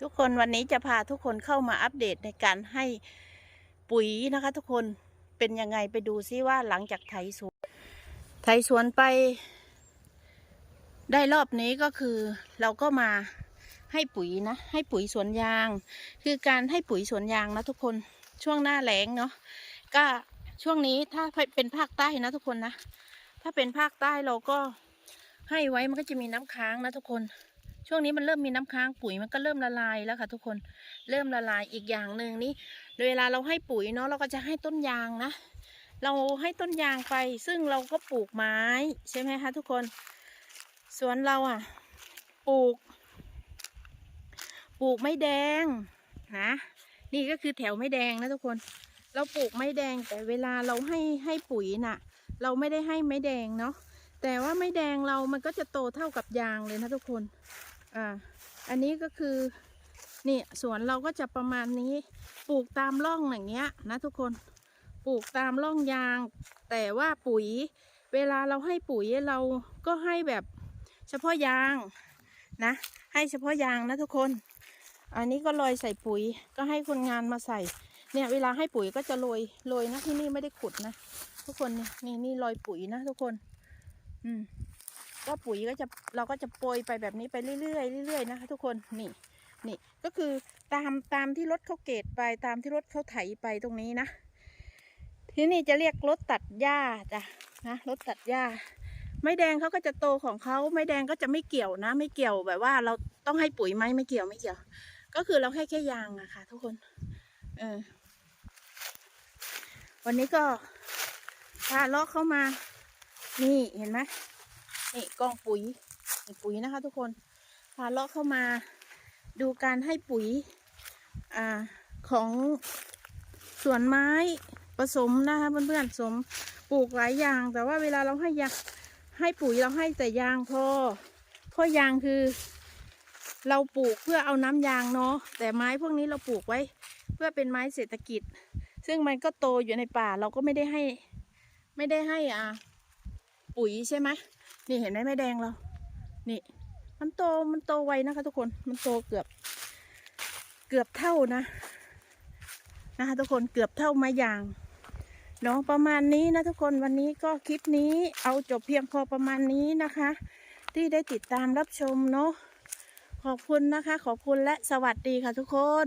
ทุกคนวันนี้จะพาทุกคนเข้ามาอัปเดตในการให้ปุ๋ยนะคะ ทุกคนเป็นยังไงไปดูซิว่าหลังจากไถสวนไถสวนไป ได้รอบนี้ก็คือเราก็มาให้ปุ๋ยนะ ให้ปุ๋ยสวนยาง คือการให้ปุ๋ยสวนยางนะทุกคนช่วงหน้าแล้งเนาะก็ช่วงนี้ถ้าเป็นภาคใต้นะทุกคนนะ ถ้าเป็นภาคใต้เราก็ให้ไว้มันก็จะมีน้ำค้างนะทุกคน ช่วงนี้มันเริ่มมีน้ำค้างปุ๋ยมันก็เริ่มละลายแล้วค่ะ ทุกคนเริ่มละลายอีกอย่างหนึ่งนี่เวลาเราให้ปุ๋ยเนาะเราก็จะให้ต้นยางนะ เราให้ต้นยางไป ซึ่งเราก็ปลูกไม้ใช่ไหมคะทุกคนสวนเราอะปลูก ปลูกไม้แดงนะนี่ก็คือแถวไม้แดงนะทุกคน เราปลูกไม้แดงแต่เวลาเราให้ให้ปุ๋ยน่ะ เราไม่ได้ให้ไม้แดงเนาะแต่ว่าไม้แดงเรามันก็จะโตเท่ากับยางเลยนะทุกคน อ่าอันนี้ก็คือนี่สวนเราก็จะประมาณนี้ปลูกตามร่องอย่างเงี้ยนะทุกคนปลูกตามร่องยาง แต่ว่าปุ๋ย เวลาเราให้ปุ๋ยเราก็ให้แบบเฉพาะยางนะ ให้เฉพาะยางนะทุกคน อันนี้ก็โรยใส่ปุ๋ยก็ให้คนงานมาใส่ เนี่ยเวลาให้ปุ๋ยก็จะโรยโรยนะที่นี่ไม่ได้ขุดนะ ทุกคนนี่นี่นี่โรยปุ๋ยนะทุกคน อืม ก็ปุ๋ยก็จะเราก็จะโปรยไปแบบนี้ไปเรื่อยๆเรื่อยๆนะคะ ทุกคนนี่นี่ก็คือตามตามที่รถเขาเกตไปตามที่รถเขาไถไปตรงนี้นะ ที่นี่จะเรียกรถตัดหญ้าจ้ะนะรถตัดหญ้าไม้แดงเขาก็จะโตของเขาไม้แดงก็จะไม่เกี่ยวนะ ไม่เกี่ยวแบบว่าเราต้องให้ปุ๋ยไหมไม่เกี่ยวไม่เกี่ยว ก็คือเราให้แค่ยางอะค่ะ ทุกคนเออวันนี้ก็พาเลาะเข้ามา นี่เห็นไหม นี่กองปุ๋ยนี่ปุ๋ยนะคะ ทุกคนพาเลาะเข้ามาดูการให้ปุ๋ยอ่าของสวนไม้ผสมนะคะเพื่อนๆสมปลูกหลายอย่าง แต่ว่าเวลาเราให้ยาให้ปุ๋ยเราให้แต่ยางพอเพราะยางคือ เราปลูกเพื่อเอาน้ำยางเนาะแต่ไม้พวกนี้เราปลูกไว้ เพื่อเป็นไม้เศรษฐกิจ ซึ่งมันก็โตอยู่ในป่าเราก็ไม่ได้ให้ ไม่ได้ให้อ่าปุ๋ยใช่ไหม นี่เห็นไหมแม่แดงเรา นี่ มันโตมันโตไวนะคะ ทุกคน มันโตเกือบ เกือบเท่านะ นะคะทุกคนเกือบเท่าม้ยางเนาะประมาณนี้นะทุกคนวันนี้ก็คลิปนี้เอาจบเพียงพอประมาณนี้นะคะ ที่ได้ติดตามรับชมเนาะขอบคุณนะคะ ขอบคุณและสวัสดีค่ะทุกคน